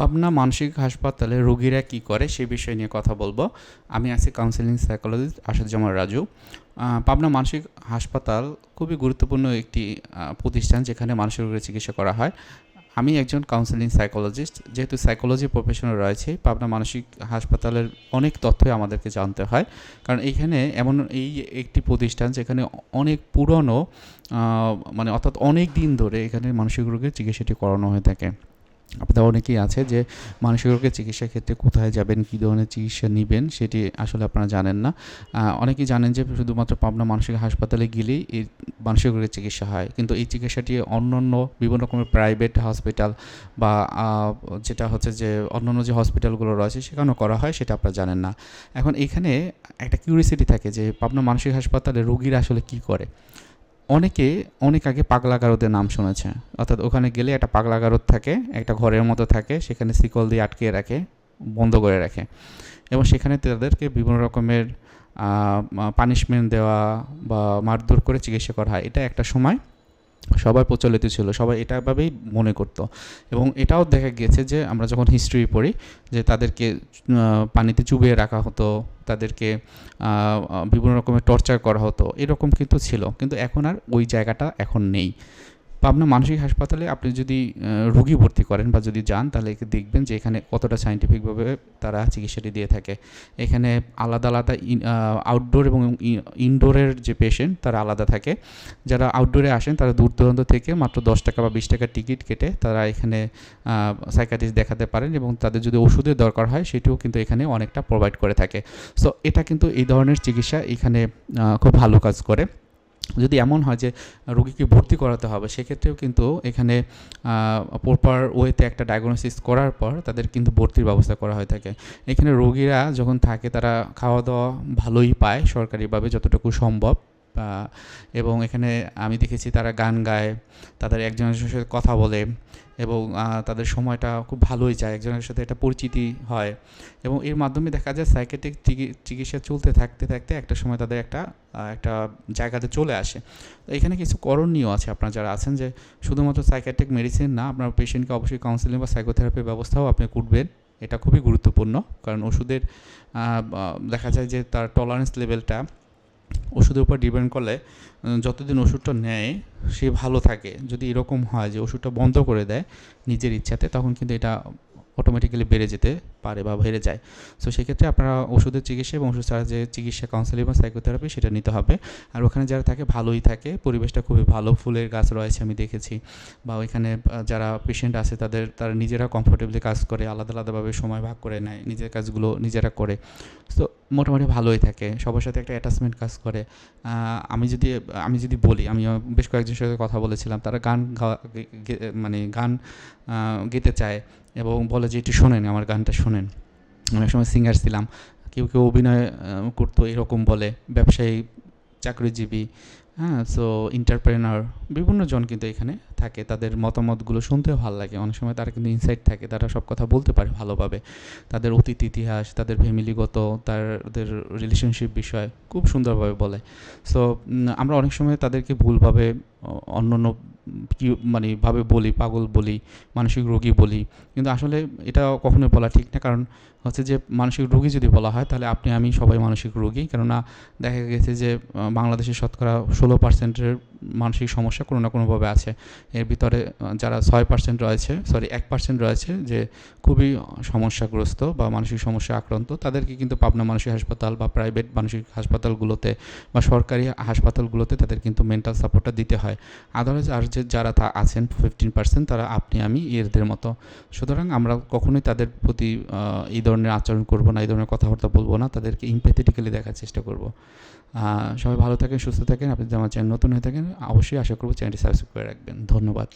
পাবনা মানসিক হাসপাতালে রোগীরা কী করে সে বিষয় নিয়ে কথা বলব। আমি আছি কাউন্সিলিং সাইকোলজিস্ট আসাদুজ্জামান রাজু। পাবনা মানসিক হাসপাতাল খুবই গুরুত্বপূর্ণ একটি প্রতিষ্ঠান যেখানে মানসিক রোগের চিকিৎসা করা হয়। আমি একজন কাউন্সিলিং সাইকোলজিস্ট যেহেতু সাইকোলজি প্রফেশনাল রয়েছে পাবনা মানসিক হাসপাতালের অনেক তথ্যই আমাদেরকে জানতে হয়। কারণ এইখানে এমন এই একটি প্রতিষ্ঠান যেখানে অনেক পুরনো মানে অর্থাৎ অনেক দিন ধরে এখানে মানসিক রোগের চিকিৎসাটি করানো হয়ে থাকে। আপনাদের অনেকেই আছে যে মানসিক রোগের চিকিৎসার ক্ষেত্রে কোথায় যাবেন, কী ধরনের চিকিৎসা নেবেন সেটি আসলে আপনারা জানেন না। অনেকেই জানেন যে শুধুমাত্র পাবনা মানসিক হাসপাতালে গেলেই এই মানসিক রোগের চিকিৎসা হয়। কিন্তু এই চিকিৎসাটি অন্যান্য বিভিন্ন রকমের প্রাইভেট হসপিটাল বা যেটা হচ্ছে যে অন্য অন্যান্য যে হসপিটালগুলো রয়েছে সেখানেও করা হয়, সেটা আপনারা জানেন না। এখন এখানে একটা কিউরিয়াসিটি থাকে যে পাবনা মানসিক হাসপাতালে রোগীরা আসলে কী করে? অনেকে, অনেক আগে পাগলাগারদের নাম শুনেছে। অর্থাৎ ওখানে গেলে একটা পাগলাগারদ থাকে, একটা ঘরের মতো থাকে, সেখানে শিকল দিয়ে আটকে রাখে, বন্ধ করে রাখে। এবং সেখানে তাদেরকে বিভিন্ন রকমের পানিশমেন্ট দেওয়া বা মারধর করে চিকিৎসা করা হয়। এটা একটা সময়। সবাই প্রচলিত ছিল, সবাই এটাভাবেই মনে করতো। এবং এটাও দেখা গিয়েছে যে আমরা যখন হিস্ট্রি পড়ি, যে তাদেরকে পানিতে চুবিয়ে রাখা হতো, তাদেরকে বিভিন্ন রকমের টর্চার করা হতো, এরকম কিন্তু ছিল। কিন্তু এখন আর ওই জায়গাটা এখন নেই। পাবনা মানসিক হাসপাতালে আপনি যদি রুগী ভর্তি করেন বা যদি যান, তাহলে দেখবেন যে এখানে কতটা সাইন্টিফিকভাবে তারা চিকিৎসাটি দিয়ে থাকে। এখানে আলাদা আলাদা আউটডোর এবং ইনডোরের যে পেশেন্ট তারা আলাদা থাকে। যারা আউটডোরে আসেন, তারা দূর দূরান্ত থেকে মাত্র দশ টাকা বা বিশ টাকার টিকিট কেটে তারা এখানে সাইকাটিস্ট দেখাতে পারেন এবং তাদের যদি ওষুধের দরকার হয়, সেটিও কিন্তু এখানে অনেকটা প্রোভাইড করে থাকে। সো এটা কিন্তু এই ধরনের চিকিৎসা এখানে খুব ভালো কাজ করে। যদি এমন হয় যে রোগীকে ভর্তি করাতে হবে, সেক্ষেত্রেও কিন্তু এখানে প্রপার ওয়েতে একটা ডায়াগনোসিস করার পর তাদের কিন্তু ভর্তির ব্যবস্থা করা হয়ে থাকে। এখানে রোগীরা যখন থাকে তারা খাওয়া দাওয়া ভালোই পায় সরকারিভাবে যতটুকু সম্ভব। এবং এখানে আমি দেখেছি তারা গান গায়, তাদের একজনের সাথে কথা বলে এবং তাদের সময়টা খুব ভালোই যায়, একজনের সাথে একটা পরিচিতি হয়। এবং এর মাধ্যমে দেখা যায় সাইকেটিক চিকিৎসা চলতে থাকতে থাকতে একটা সময় তাদের একটা একটা জায়গাতে চলে আসে। তো এখানে কিছু করণীয় আছে আপনারা যারা আছেন যে, শুধুমাত্র সাইকেট্রিক মেডিসিন না, আপনার পেশেন্টকে অবশ্যই কাউন্সিলিং বা সাইকোথেরাপির ব্যবস্থাও আপনি করবেন। এটা খুবই গুরুত্বপূর্ণ, কারণ ওষুধের দেখা যায় যে তার টলারেন্স লেভেলটা ওষুধের উপর ডিপেন্ড করলে যতদিন ওষুধটা নেয়, সে ভালো থাকে। যদি এরকম হয় যে ওষুধটা বন্ধ করে দেয় নিজের ইচ্ছাতে, তখন কিন্তু এটা অটোমেটিক্যালি বেড়ে যেতে পারে বা বেড়ে যায়। সো সেক্ষেত্রে আপনারা ওষুধের চিকিৎসা এবং ওষুধ ছাড়া যে চিকিৎসা কাউন্সেলিং বা সাইকোথেরাপি সেটা নিতে হবে। আর ওখানে যারা থাকে, ভালোই থাকে। পরিবেশটা খুবই ভালো, ফুলের গাছ রয়েছে আমি দেখেছি। বা ওইখানে যারা পেশেন্ট আছে, তাদের, তারা নিজেরা কমফোর্টেবলি কাজ করে, আলাদা আলাদাভাবে সময় ভাগ করে নেয়, নিজের কাজগুলো নিজেরা করে। তো মোটামুটি ভালোই থাকে। সবার সাথে একটা অ্যাটাচমেন্ট কাজ করে। আমি যদি আমি যদি বলি, আমি বেশ কয়েকজনের সাথে কথা বলেছিলাম, তারা গান গাওয়া মানে গান গেতে চায়। এবং বলে যে, একটু শোনেন, আমার গানটা শোনেন। অনেক সময় সিঙ্গার ছিলাম, কেউ কেউ অভিনয় করতো, এরকম বলে। ব্যবসায়ী, চাকরিজীবী হ্যাঁ সো ইন্টারপ্রেনার বিভিন্ন জন কিন্তু এখানে থাকে। তাদের মতামতগুলো শুনতেও ভালো লাগে। অনেক সময় তারা কিন্তু ইনসাইট থাকে, তারা সব কথা বলতে পারে ভালোভাবে। তাদের অতীত ইতিহাস, তাদের ফ্যামিলিগত তাদের রিলেশনশিপ বিষয় খুব সুন্দরভাবে বলে। সো আমরা অনেক সময় তাদেরকে ভুলভাবে অন্য অন্য কি মানে ভাবে বলি, পাগল বলি, মানসিক রোগী বলি। কিন্তু আসলে এটা কখনোই বলা ঠিক না। কারণ হচ্ছে যে মানসিক রোগী যদি বলা হয়, তাহলে আপনি, আমি সবাই মানসিক রোগী। কেননা দেখা গেছে যে বাংলাদেশের শতকরা ষোলো পার্সেন্টের মানসিক সমস্যা কোনো না কোনোভাবে আছে। এর ভিতরে যারা ছয় পার্সেন্ট রয়েছে সরি এক পার্সেন্ট রয়েছে যে খুবই সমস্যাগ্রস্ত বা মানসিক সমস্যা আক্রান্ত, তাদেরকে কিন্তু পাবনা মানসিক হাসপাতাল বা প্রাইভেট মানসিক হাসপাতালগুলোতে বা সরকারি হাসপাতালগুলোতে তাদের কিন্তু মেন্টাল সাপোর্টটা দিতে হয়। আদারওয়াইজ আর যে, যারা তা আছেন ফিফটিন পার্সেন্ট তারা আপনি, আমি, এদের মতো। সুতরাং আমরা কখনোই তাদের প্রতি এই ধরনের আচরণ করব না, এই ধরনের কথাবার্তা বলব না, তাদেরকে ইম্প্যাথেটিক্যালি দেখার চেষ্টা করব। সবাই ভালো থাকেন, সুস্থ থাকেন, আপনি যদি আমার চ্যানেল নতুন হয়ে থাকেন, অবশ্যই আশা করব চ্যানেলটি সাবস্ক্রাইব করে রাখবেন। ধন্যবাদ।